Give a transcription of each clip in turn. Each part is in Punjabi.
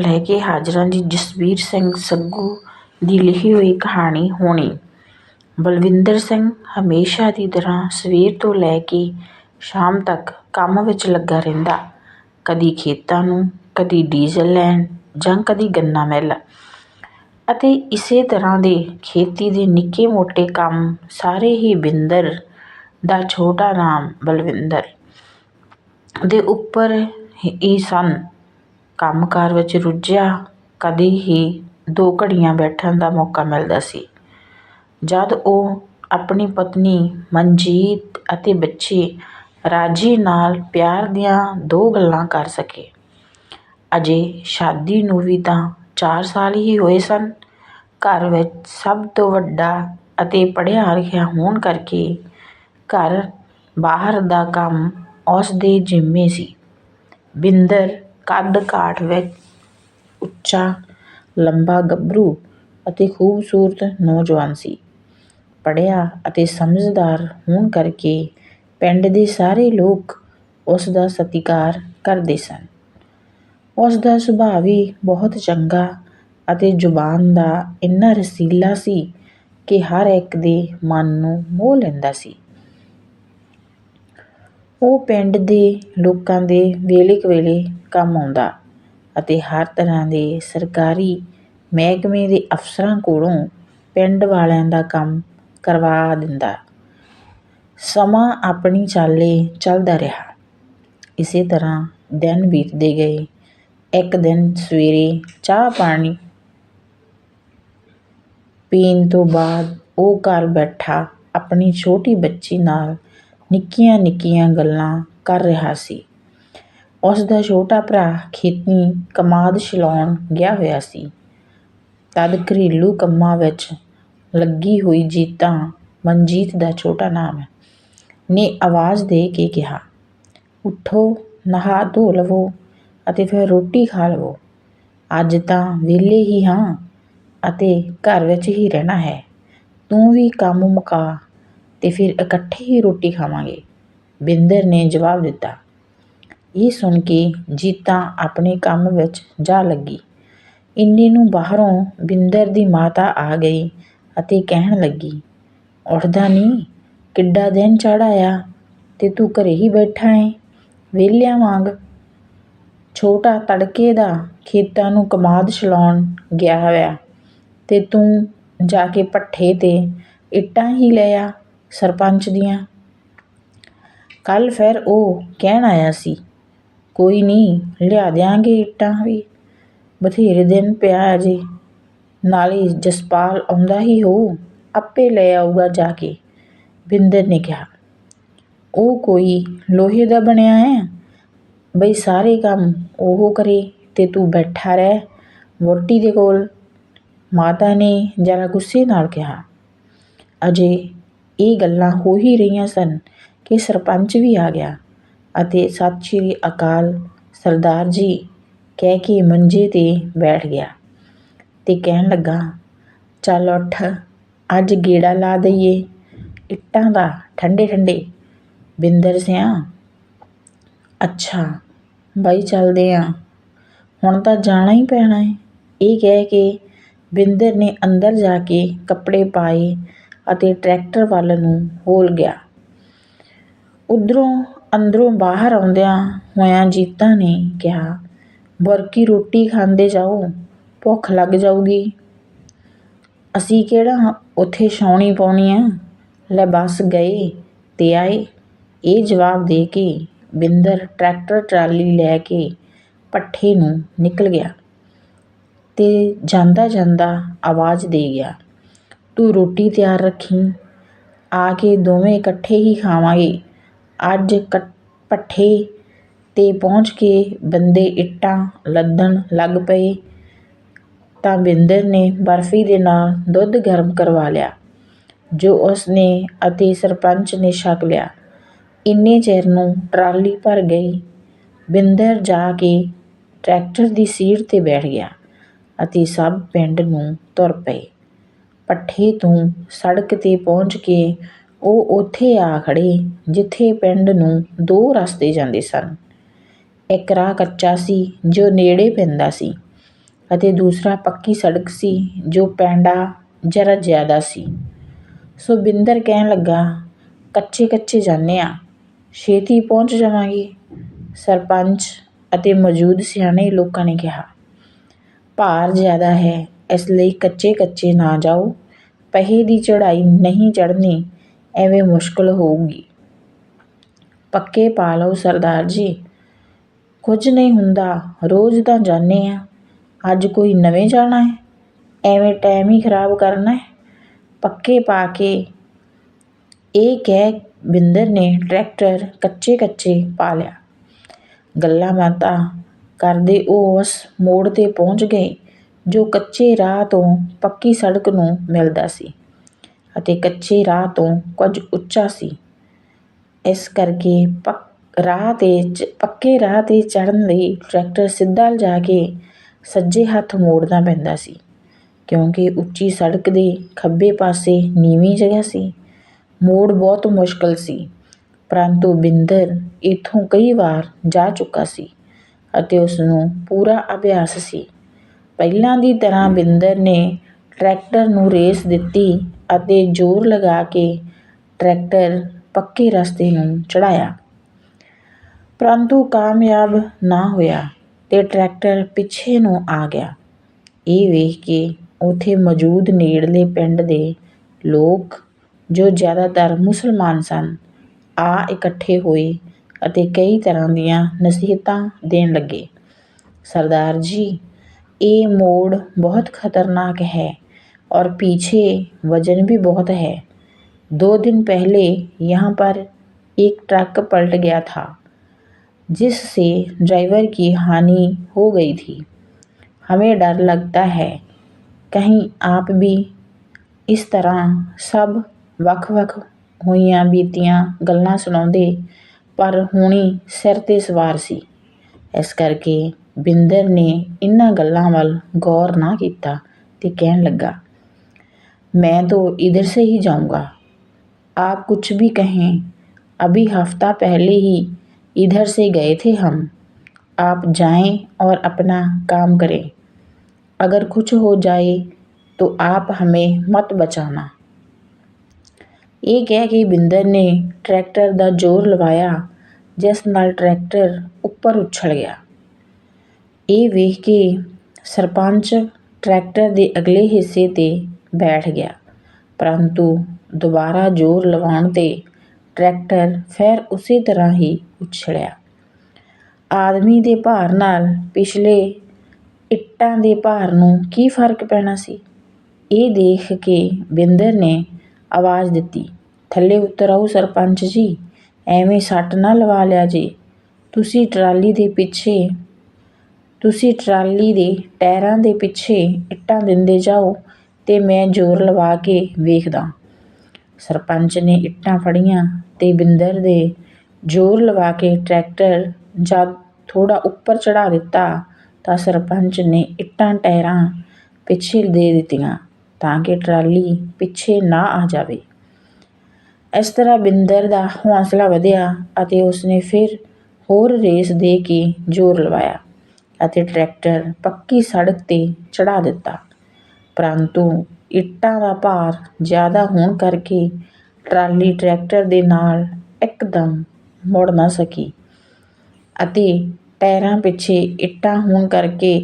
ਲੈ ਕੇ ਹਾਜ਼ਰਾਂ ਜੀ ਜਸਬੀਰ ਸਿੰਘ ਸੱਗੂ ਦੀ ਲਿਖੀ ਹੋਈ ਕਹਾਣੀ ਹੋਣੀ। ਬਲਵਿੰਦਰ ਸਿੰਘ ਹਮੇਸ਼ਾ ਦੀ ਤਰ੍ਹਾਂ ਸਵੇਰ ਤੋਂ ਲੈ ਕੇ ਸ਼ਾਮ ਤੱਕ ਕੰਮ ਵਿੱਚ ਲੱਗਾ ਰਹਿੰਦਾ। ਕਦੀ ਖੇਤਾਂ ਨੂੰ, ਕਦੀ ਡੀਜ਼ਲ ਲੈਣ ਜਾਂ ਕਦੀ ਗੰਨਾ ਮਿੱਲ। ਅਤੇ ਇਸੇ ਤਰ੍ਹਾਂ ਦੇ ਖੇਤੀ ਦੇ ਨਿੱਕੇ ਮੋਟੇ ਕੰਮ ਸਾਰੇ ਹੀ ਬਿੰਦਰ ਦਾ ਛੋਟਾ ਨਾਮ ਬਲਵਿੰਦਰ ਦੇ ਉੱਪਰ ਹੀ ਸਨ। ਕੰਮ ਕਾਰ ਵਿੱਚ ਰੁੱਝਿਆ, ਕਦੇ ਹੀ ਦੋ ਘੜੀਆਂ ਬੈਠਣ ਦਾ ਮੌਕਾ ਮਿਲਦਾ ਸੀ। ਜਦ ਉਹ ਆਪਣੀ ਪਤਨੀ ਮਨਜੀਤ ਅਤੇ ਬੱਚੇ ਰਾਜੀ ਨਾਲ ਪਿਆਰ ਦੀਆਂ ਦੋ ਗੱਲਾਂ ਕਰ ਸਕੇ। ਅਜੇ ਸ਼ਾਦੀ ਨੂੰ ਵੀ ਤਾਂ ਚਾਰ ਸਾਲ ਹੀ ਹੋਏ ਸਨ। ਘਰ ਵਿੱਚ ਸਭ ਤੋਂ ਵੱਡਾ ਅਤੇ ਪੜ੍ਹਿਆ ਲਿਖਿਆ ਹੋਣ ਕਰਕੇ ਘਰ ਬਾਹਰ ਦਾ ਕੰਮ ਉਸ ਦੇ ਜ਼ਿੰਮੇ ਸੀ। ਬਿੰਦਰ ਕੱਦ ਕਾਠ ਵਿੱਚ ਉੱਚਾ, ਲੰਬਾ, ਗੱਭਰੂ ਅਤੇ ਖੂਬਸੂਰਤ ਨੌਜਵਾਨ ਸੀ। ਪੜ੍ਹਿਆ ਅਤੇ ਸਮਝਦਾਰ ਹੋਣ ਕਰਕੇ ਪਿੰਡ ਦੇ ਸਾਰੇ ਲੋਕ ਉਸ ਦਾ ਸਤਿਕਾਰ ਕਰਦੇ ਸਨ। ਉਸ ਦਾ ਸੁਭਾਅ ਵੀ ਬਹੁਤ ਚੰਗਾ ਅਤੇ ਜ਼ੁਬਾਨ ਦਾ ਇੰਨਾ ਰਸੀਲਾ ਸੀ ਕਿ ਹਰ ਇੱਕ ਦੇ ਮਨ ਨੂੰ ਮੋਹ ਲੈਂਦਾ ਸੀ। ਉਹ ਪਿੰਡ ਦੇ ਲੋਕਾਂ ਦੇ ਵੇਲੇ ਕਵੇਲੇ ਕੰਮ ਆਉਂਦਾ ਅਤੇ ਹਰ ਤਰ੍ਹਾਂ ਦੇ ਸਰਕਾਰੀ ਮਹਿਕਮੇ ਦੇ ਅਫਸਰਾਂ ਕੋਲੋਂ ਪਿੰਡ ਵਾਲਿਆਂ ਦਾ ਕੰਮ ਕਰਵਾ ਦਿੰਦਾ। ਸਮਾਂ ਆਪਣੀ ਚਾਲੇ ਚੱਲਦਾ ਰਿਹਾ। ਇਸੇ ਤਰ੍ਹਾਂ ਦਿਨ ਬੀਤਦੇ ਗਏ। ਇੱਕ ਦਿਨ ਸਵੇਰੇ ਚਾਹ ਪਾਣੀ ਪੀਣ ਤੋਂ ਬਾਅਦ ਉਹ ਘਰ ਬੈਠਾ ਆਪਣੀ ਛੋਟੀ ਬੱਚੀ ਨਾਲ ਨਿੱਕੀਆਂ ਨਿੱਕੀਆਂ ਗੱਲਾਂ ਕਰ ਰਿਹਾ ਸੀ। ਉਸ ਦਾ ਛੋਟਾ ਭਰਾ ਖੇਤੀ ਕਮਾਦ ਛਿਲਾਉਣ ਗਿਆ ਹੋਇਆ ਸੀ। ਤਦ ਘਰੇਲੂ ਕੰਮਾਂ ਵਿੱਚ ਲੱਗੀ ਹੋਈ ਜੀਤਾਂ ਮਨਜੀਤ ਦਾ ਛੋਟਾ ਨਾਮ ਹੈ ਨੇ ਆਵਾਜ਼ ਦੇ ਕੇ ਕਿਹਾ, ਉੱਠੋ, ਨਹਾ, ਧੋ ਲਵੋ ਅਤੇ ਫਿਰ ਰੋਟੀ ਖਾ ਲਵੋ। ਅੱਜ ਤਾਂ ਵਿਹਲੇ ਹੀ ਹਾਂ ਅਤੇ ਘਰ ਵਿੱਚ ਹੀ ਰਹਿਣਾ ਹੈ। ਤੂੰ ਵੀ ਕੰਮ ਮੁਕਾ ਅਤੇ ਫਿਰ ਇਕੱਠੇ ਹੀ ਰੋਟੀ ਖਾਵਾਂਗੇ। ਬਿੰਦਰ ਨੇ ਜਵਾਬ ਦਿੱਤਾ, ਇਹ ਸੁਣ ਕੇ ਜੀਤਾ ਆਪਣੇ ਕੰਮ ਵਿੱਚ ਜਾ ਲੱਗੀ। ਇੰਨੇ ਨੂੰ ਬਾਹਰੋਂ ਬਿੰਦਰ ਦੀ ਮਾਤਾ ਆ ਗਈ ਅਤੇ ਕਹਿਣ ਲੱਗੀ, ਉੱਠਦਾ ਨਹੀਂ, ਕਿੱਡਾ ਦਿਨ ਚੜਾਇਆ ਤੇ ਤੂੰ ਘਰੇ ਹੀ ਬੈਠਾ ਏ, ਵਿਹਲਿਆਂ ਵਾਂਗ। ਛੋਟਾ ਤੜਕੇ ਦਾ ਖੇਤਾਂ ਨੂੰ ਕਮਾਦ ਛਲਾਉਣ ਗਿਆ ਹੋਇਆ ਤੇ ਤੂੰ ਜਾ ਕੇ ਪੱਠੇ ਤੇ ਇੱਟਾਂ ਹੀ ਲੈ ਆ। ਸਰਪੰਚ ਦੀਆਂ। ਕੱਲ੍ਹ ਫਿਰ ਉਹ ਕਹਿਣ ਆਇਆ ਸੀ, ਕੋਈ ਨਹੀਂ, ਲਿਆ ਦਿਆਂਗੇ ਇੱਟਾਂ ਵੀ। ਬਥੇਰੇ ਦਿਨ ਪਿਆ ਅਜੇ। ਨਾਲੇ ਜਸਪਾਲ ਆਉਂਦਾ ਹੀ ਹੋਊ, ਆਪੇ ਲੈ ਆਊਗਾ ਜਾ ਕੇ। ਬਿੰਦਰ ਨੇ ਕਿਹਾ, ਉਹ ਕੋਈ ਲੋਹੇ ਦਾ ਬਣਿਆ ਹੈ? ਬਈ ਸਾਰੇ ਕੰਮ ਉਹ ਕਰੇ ਤੇ ਤੂੰ ਬੈਠਾ ਰਹਿ ਵੋਟੀ ਦੇ ਕੋਲ। ਮਾਤਾ ਨੇ ਜਰਾ ਗੁੱਸੇ ਨਾਲ ਕਿਹਾ, ਅਜੇ ਇਹ ਗੱਲਾਂ ਹੋ ਹੀ ਰਹੀਆਂ ਸਨ ਕਿ ਸਰਪੰਚ ਵੀ ਆ ਗਿਆ ਅਤੇ ਸਤਿ ਸ਼੍ਰੀ ਅਕਾਲ ਸਰਦਾਰ ਜੀ ਕਹਿ ਕੇ ਮੰਜੇ ਤੇ ਬੈਠ ਗਿਆ ਅਤੇ ਕਹਿਣ ਲੱਗਾ, ਚੱਲ ਉੱਠ, ਅੱਜ ਗੇੜਾ ਲਾ ਦਈਏ, ਇੱਟਾਂ ਦਾ ਠੰਡੇ ਠੰਡੇ, ਬਿੰਦਰ ਸਿਆ। ਅੱਛਾ, ਬਾਈ ਚੱਲਦੇ ਹਾਂ ਹੁਣ ਤਾਂ ਜਾਣਾ ਹੀ ਪੈਣਾ ਹੈ ਇਹ ਕਹਿ ਕੇ ਬਿੰਦਰ ਨੇ ਅੰਦਰ ਜਾ ਕੇ ਕੱਪੜੇ ਪਾਏ ਅਤੇ ਟਰੈਕਟਰ ਵੱਲ ਨੂੰ ਹੋਲ ਗਿਆ। ਉਧਰੋਂ ਅੰਦਰੋਂ ਬਾਹਰ ਆਉਂਦਿਆਂ ਹੋਇਆਂ ਜੀਤਾ ਨੇ ਕਿਹਾ, ਬਰਕੀ ਰੋਟੀ ਖਾਂਦੇ ਜਾਓ, ਭੁੱਖ ਲੱਗ ਜਾਊਗੀ। ਅਸੀਂ ਕਿਹੜਾ ਉੱਥੇ ਛਾਉਣੀ ਪਾਉਣੀ ਆ? ਲੈ ਬੱਸ ਗਏ ਤੇ ਆਏ। ਇਹ ਜਵਾਬ ਦੇ ਕੇ ਬਿੰਦਰ ਟਰੈਕਟਰ ਟਰਾਲੀ ਲੈ ਕੇ ਪੱਠੇ ਨੂੰ ਨਿਕਲ ਗਿਆ ਤੇ ਜਾਂਦਾ ਜਾਂਦਾ ਆਵਾਜ਼ ਦੇ ਗਿਆ। ਤੂੰ ਰੋਟੀ ਤਿਆਰ ਰੱਖੀ। ਆ ਕੇ ਦੋਵੇਂ ਇਕੱਠੇ ਹੀ ਖਾਵਾਂਗੇ। ਅੱਜ ਕ ਪੱਠੇ ਤੇ ਪਹੁੰਚ ਕੇ ਬੰਦੇ ਇੱਟਾਂ ਲੱਦਣ ਲੱਗ ਪਏ। ਤਾਂ ਬਿੰਦਰ ਨੇ ਬਰਫੀ ਦੇ ਨਾਲ ਦੁੱਧ ਗਰਮ ਕਰਵਾ ਲਿਆ, ਜੋ ਉਸ ਨੇ ਅਤੇ ਸਰਪੰਚ ਨੇ ਛਕ ਲਿਆ। ਇੰਨੇ ਚਿਰ ਨੂੰ ਟਰਾਲੀ ਭਰ ਗਈ। ਬਿੰਦਰ ਜਾ ਕੇ ਟਰੈਕਟਰ ਦੀ ਸੀਟ ਤੇ ਬੈਠ ਗਿਆ ਅਤੇ ਸਭ ਪਿੰਡ ਨੂੰ ਤੁਰ ਪਏ। ਪੱਠੇ ਤੋਂ ਸੜਕ ਤੇ ਪਹੁੰਚ ਕੇ ਉਹ ਉੱਥੇ ਆ ਖੜ੍ਹੇ, ਜਿੱਥੇ ਪਿੰਡ ਨੂੰ ਦੋ ਰਸਤੇ ਜਾਂਦੇ ਸਨ। ਇੱਕ ਰਾਹ ਕੱਚਾ ਸੀ ਜੋ ਨੇੜੇ ਪੈਂਦਾ ਸੀ ਅਤੇ ਦੂਸਰਾ ਪੱਕੀ ਸੜਕ ਸੀ ਜੋ ਪੈਂਡਾ ਜਰਾ ਜ਼ਿਆਦਾ ਸੀ। ਸੋ ਬਿੰਦਰ ਕਹਿਣ ਲੱਗਾ, ਕੱਚੇ ਕੱਚੇ ਜਾਂਦੇ ਹਾਂ ਛੇਤੀ ਪਹੁੰਚ ਜਾਵਾਂਗੇ। ਸਰਪੰਚ ਅਤੇ ਮੌਜੂਦ ਸਿਆਣੇ ਲੋਕਾਂ ਨੇ ਕਿਹਾ, ਭਾਰ ਜ਼ਿਆਦਾ ਹੈ ਇਸ ਲਈ ਕੱਚੇ ਕੱਚੇ ਨਾ ਜਾਓ। ਪਹੇ ਦੀ ਚੜ੍ਹਾਈ ਨਹੀਂ ਚੜ੍ਹਨੀ, ਐਵੇਂ ਮੁਸ਼ਕਲ ਹੋਊਗੀ। ਪੱਕੇ ਪਾ ਲਓ ਸਰਦਾਰ ਜੀ। ਕੁਝ ਨਹੀਂ ਹੁੰਦਾ, ਰੋਜ਼ ਤਾਂ ਜਾਂਦੇ ਹਾਂ ਅੱਜ ਕੋਈ ਨਵੇਂ ਜਾਣਾ ਹੈ? ਐਵੇਂ ਟਾਈਮ ਹੀ ਖਰਾਬ ਕਰਨਾ ਹੈ? ਪੱਕੇ ਪਾ ਕੇ ਇਹ ਕਹਿ ਬਿੰਦਰ ਨੇ ਟਰੈਕਟਰ ਕੱਚੇ ਕੱਚੇ ਪਾ ਲਿਆ। ਗੱਲਾਂ ਬਾਤਾਂ ਕਰਦੇ ਉਹ ਉਸ ਮੋੜ ਤੇ ਪਹੁੰਚ ਗਏ। ਜੋ ਕੱਚੇ ਰਾਹ ਤੋਂ ਪੱਕੀ ਸੜਕ ਨੂੰ ਮਿਲਦਾ ਸੀ ਅਤੇ ਕੱਚੇ ਰਾਹ ਤੋਂ ਕੁਝ ਉੱਚਾ ਸੀ। ਇਸ ਕਰਕੇ ਪੱਕ, ਰਾਹ ਤੇ ਚ- ਪੱਕੇ ਰਾਹ ਤੇ ਚੜ੍ਹਨ ਲਈ ਟਰੈਕਟਰ ਸਿੱਧਾ ਜਾ ਕੇ ਸੱਜੇ ਹੱਥ ਮੋੜਨਾ ਪੈਂਦਾ ਸੀ, ਕਿਉਂਕਿ ਉੱਚੀ ਸੜਕ ਦੇ ਖੱਬੇ ਪਾਸੇ ਨੀਵੀਂ ਜਗ੍ਹਾ ਸੀ। ਮੋੜ ਬਹੁਤ ਮੁਸ਼ਕਲ ਸੀ, ਪਰੰਤੂ ਬਿੰਦਰ ਇੱਥੋਂ ਕਈ ਵਾਰ ਜਾ ਚੁੱਕਾ ਸੀ ਅਤੇ ਉਸਨੂੰ ਪੂਰਾ ਅਭਿਆਸ ਸੀ। ਪਹਿਲਾਂ ਦੀ ਤਰ੍ਹਾਂ ਬਿੰਦਰ ਨੇ ਟਰੈਕਟਰ ਨੂੰ ਰੇਸ ਦਿੱਤੀ ਅਤੇ ਜ਼ੋਰ ਲਗਾ ਕੇ ਟਰੈਕਟਰ ਪੱਕੇ ਰਸਤੇ ਨੂੰ ਚੜ੍ਹਾਇਆ। ਪਰੰਤੂ ਕਾਮਯਾਬ ਨਾ ਹੋਇਆ ਤੇ ਟਰੈਕਟਰ ਪਿੱਛੇ ਨੂੰ ਆ ਗਿਆ। ਇਹ ਵੇਖ ਕੇ ਉੱਥੇ ਮੌਜੂਦ ਨੇੜਲੇ ਪਿੰਡ ਦੇ ਲੋਕ, ਜੋ ਜ਼ਿਆਦਾਤਰ ਮੁਸਲਮਾਨ ਸਨ, ਆ ਇਕੱਠੇ ਹੋਏ ਅਤੇ ਕਈ ਤਰ੍ਹਾਂ ਦੀਆਂ ਨਸੀਹਤਾਂ ਦੇਣ ਲੱਗੇ। ਸਰਦਾਰ ਜੀ ਇਹ ਮੋੜ ਬਹੁਤ खतरनाक है और पीछे वजन भी बहुत है दो दिन पहले यहाँ पर एक ट्रक पलट गया था जिससे ड्राइवर की हानि हो गई थी हमें डर लगता है कहीं आप भी ਇਸ ਤਰ੍ਹਾਂ ਸਭ ਵੱਖ-ਵੱਖ ਹੋਈਆਂ ਬੀਤੀਆਂ ਗੱਲਾਂ ਸੁਣਾਉਂਦੇ ਪਰ ਹੁਣੀ ਸਿਰ ਤੇ ਸਵਾਰ ਸੀ ਇਸ ਕਰਕੇ ਬਿੰਦਰ ਨੇ ਇਹਨਾਂ ਗੱਲਾਂ ਵੱਲ ਗੌਰ ਨਾ ਕੀਤਾ ਤੇ ਕਹਿਣ ਲੱਗਾ मैं तो इधर से ही जाऊंगा आप कुछ भी कहें अभी हफ्ता पहले ही इधर से गए थे हम आप जाएं और अपना काम करें अगर कुछ हो जाए तो आप हमें मत बचाना ਇਹ ਕਹਿ ਕੇ ਬਿੰਦਰ ਨੇ ਟਰੈਕਟਰ ਦਾ ਜ਼ੋਰ ਲਵਾਇਆ ਜਿਸ ਨਾਲ ਟਰੈਕਟਰ ਉੱਪਰ ਉਛਲ ਗਿਆ ਇਹ ਵੇਖ ਕੇ ਸਰਪੰਚ ਟਰੈਕਟਰ ਦੇ ਅਗਲੇ ਹਿੱਸੇ ਤੇ ਬੈਠ ਗਿਆ। ਪਰੰਤੂ ਦੁਬਾਰਾ ਜ਼ੋਰ ਲਵਾਉਣ ਤੇ ਟਰੈਕਟਰ ਫਿਰ ਉਸੇ ਤਰ੍ਹਾਂ ਹੀ ਉਛਲਿਆ। ਆਦਮੀ ਦੇ ਭਾਰ ਨਾਲ ਪਿਛਲੇ ਇੱਟਾਂ ਦੇ ਭਾਰ ਨੂੰ ਕੀ ਫ਼ਰਕ ਪੈਣਾ ਸੀ? ਇਹ ਦੇਖ ਕੇ ਬਿੰਦਰ ਨੇ ਆਵਾਜ਼ ਦਿੱਤੀ, ਥੱਲੇ ਉਤਰ ਆਓ ਸਰਪੰਚ ਜੀ, ਐਵੇਂ ਸੱਟ ਨਾ ਲਵਾ ਲਿਆ ਜੇ। ਤੁਸੀਂ ਟਰਾਲੀ ਦੇ ਪਿੱਛੇ ਤੁਸੀਂ ਟਰਾਲੀ ਦੇ ਟਾਇਰਾਂ ਦੇ ਪਿੱਛੇ ਇੱਟਾਂ ਦਿੰਦੇ ਜਾਓ ਅਤੇ ਮੈਂ ਜ਼ੋਰ ਲਵਾ ਕੇ ਵੇਖਦਾ। ਸਰਪੰਚ ਨੇ ਇੱਟਾਂ ਫੜੀਆਂ ਅਤੇ ਬਿੰਦਰ ਦੇ ਜ਼ੋਰ ਲਵਾ ਕੇ ਟਰੈਕਟਰ ਜਦ ਥੋੜ੍ਹਾ ਉੱਪਰ ਚੜ੍ਹਾ ਦਿੱਤਾ ਤਾਂ ਸਰਪੰਚ ਨੇ ਇੱਟਾਂ ਟਾਇਰਾਂ ਪਿੱਛੇ ਦੇ ਦਿੱਤੀਆਂ ਤਾਂ ਕਿ ਟਰਾਲੀ ਪਿੱਛੇ ਨਾ ਆ ਜਾਵੇ। ਇਸ ਤਰ੍ਹਾਂ ਬਿੰਦਰ ਦਾ ਹੌਂਸਲਾ ਵਧਿਆ ਅਤੇ ਉਸਨੇ ਫਿਰ ਹੋਰ ਰੇਸ ਦੇ ਕੇ ਜ਼ੋਰ ਲਵਾਇਆ। ਅਤੇ ਟਰੈਕਟਰ ਪੱਕੀ ਸੜਕ ਤੇ ਚੜ੍ਹਾ ਦਿੱਤਾ। ਪਰੰਤੂ ਇੱਟਾਂ ਦਾ ਭਾਰ ਜ਼ਿਆਦਾ ਹੋਣ ਕਰਕੇ ਟਰਾਲੀ ਟਰੈਕਟਰ ਦੇ ਨਾਲ ਇੱਕਦਮ ਮੁੜ ਨਾ ਸਕੀ ਅਤੇ ਟਾਇਰਾਂ ਪਿੱਛੇ ਇੱਟਾਂ ਹੋਣ ਕਰਕੇ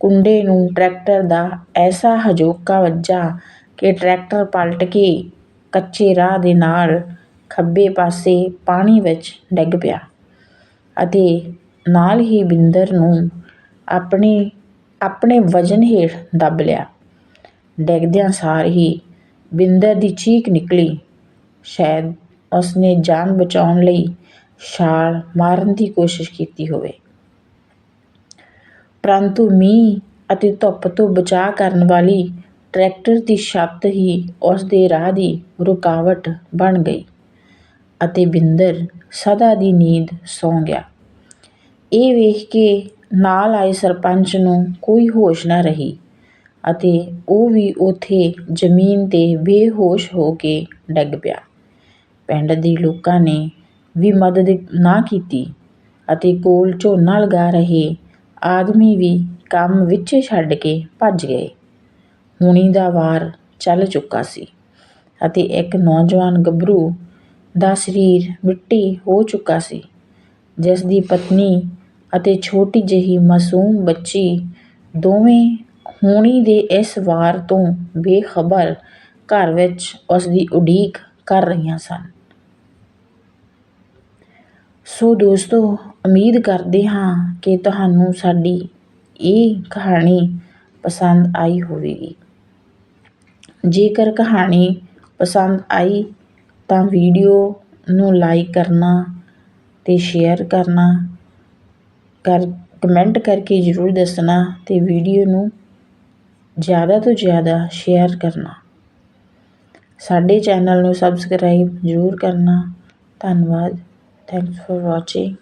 ਕੁੰਡੇ ਨੂੰ ਟਰੈਕਟਰ ਦਾ ਐਸਾ ਹਜੋਕਾ ਵੱਜਾ ਕਿ ਟਰੈਕਟਰ ਪਲਟ ਕੇ ਕੱਚੇ ਰਾਹ ਦੇ ਨਾਲ ਖੱਬੇ ਪਾਸੇ ਪਾਣੀ ਵਿੱਚ ਡਿੱਗ ਪਿਆ ਅਤੇ ਨਾਲ ਹੀ ਬਿੰਦਰ ਨੂੰ ਆਪਣੀ, ਆਪਣੇ ਵਜਨ ਹੇਠ ਦੱਬ ਲਿਆ। ਡਿੱਗਦਿਆਂ ਸਾਰ ਹੀ ਬਿੰਦਰ ਦੀ ਚੀਕ ਨਿਕਲੀ। ਸ਼ਾਇਦ ਉਸਨੇ ਜਾਨ ਬਚਾਉਣ ਲਈ ਛਾਲ ਮਾਰਨ ਦੀ ਕੋਸ਼ਿਸ਼ ਕੀਤੀ ਹੋਵੇ। ਪਰੰਤੂ ਮੀਂਹ ਅਤੇ ਧੁੱਪ ਤੋਂ ਬਚਾਅ ਕਰਨ ਵਾਲੀ ਟਰੈਕਟਰ ਦੀ ਛੱਤ ਹੀ ਉਸ ਦੇ ਰਾਹ ਦੀ ਰੁਕਾਵਟ ਬਣ ਗਈ ਅਤੇ ਬਿੰਦਰ ਸਦਾ ਦੀ ਨੀਂਦ ਸੌਂ ਗਿਆ। ਇਹ ਵੇਖ ਕੇ ਨਾਲ ਆਏ ਸਰਪੰਚ ਨੂੰ ਕੋਈ ਹੋਸ਼ ਨਾ ਰਹੀ ਅਤੇ ਉਹ ਵੀ ਉੱਥੇ ਜ਼ਮੀਨ ਤੇ ਬੇਹੋਸ਼ ਹੋ ਕੇ ਡਿੱਗ ਪਿਆ। ਪਿੰਡ ਦੇ ਲੋਕਾਂ ਨੇ ਵੀ ਮਦਦ ਨਾ ਕੀਤੀ ਅਤੇ ਕੋਲ ਝੋਨਾ ਲਗਾ ਰਹੇ ਆਦਮੀ ਵੀ ਕੰਮ ਵਿੱਚੇ ਛੱਡ ਕੇ ਭੱਜ ਗਏ। ਹੁਣੀ ਦਾ ਵਾਰ ਚੱਲ ਚੁੱਕਾ ਸੀ ਅਤੇ ਇੱਕ ਨੌਜਵਾਨ ਗੱਭਰੂ ਦਾ ਸਰੀਰ ਮਿੱਟੀ ਹੋ ਚੁੱਕਾ ਸੀ, ਜਿਸ ਦੀ ਪਤਨੀ ਅਤੇ ਛੋਟੀ ਜਿਹੀ ਮਾਸੂਮ ਬੱਚੀ ਦੋਵੇਂ ਹੋਣੀ ਦੇ ਇਸ ਵਾਰ ਤੋਂ ਬੇਖਬਰ ਘਰ ਵਿੱਚ ਉਸ ਦੀ ਉਡੀਕ ਕਰ ਰਹੀਆਂ ਸਨ। ਸੋ ਦੋਸਤੋ, ਉਮੀਦ ਕਰਦੇ ਹਾਂ ਕਿ ਤੁਹਾਨੂੰ ਸਾਡੀ ਇਹ ਕਹਾਣੀ ਪਸੰਦ ਆਈ ਹੋਵੇਗੀ। ਜੇਕਰ ਕਹਾਣੀ ਪਸੰਦ ਆਈ ਤਾਂ ਵੀਡੀਓ ਨੂੰ ਲਾਈਕ ਕਰਨਾ ਅਤੇ ਸ਼ੇਅਰ ਕਰਨਾ ਕਰ ਕਮੈਂਟ ਕਰਕੇ ਜ਼ਰੂਰ ਦੱਸਣਾ ਅਤੇ ਵੀਡੀਓ ਨੂੰ ਜ਼ਿਆਦਾ ਤੋਂ ਜ਼ਿਆਦਾ ਸ਼ੇਅਰ ਕਰਨਾ। ਸਾਡੇ ਚੈਨਲ ਨੂੰ ਸਬਸਕ੍ਰਾਈਬ ਜ਼ਰੂਰ ਕਰਨਾ। ਧੰਨਵਾਦ। Thanks four watching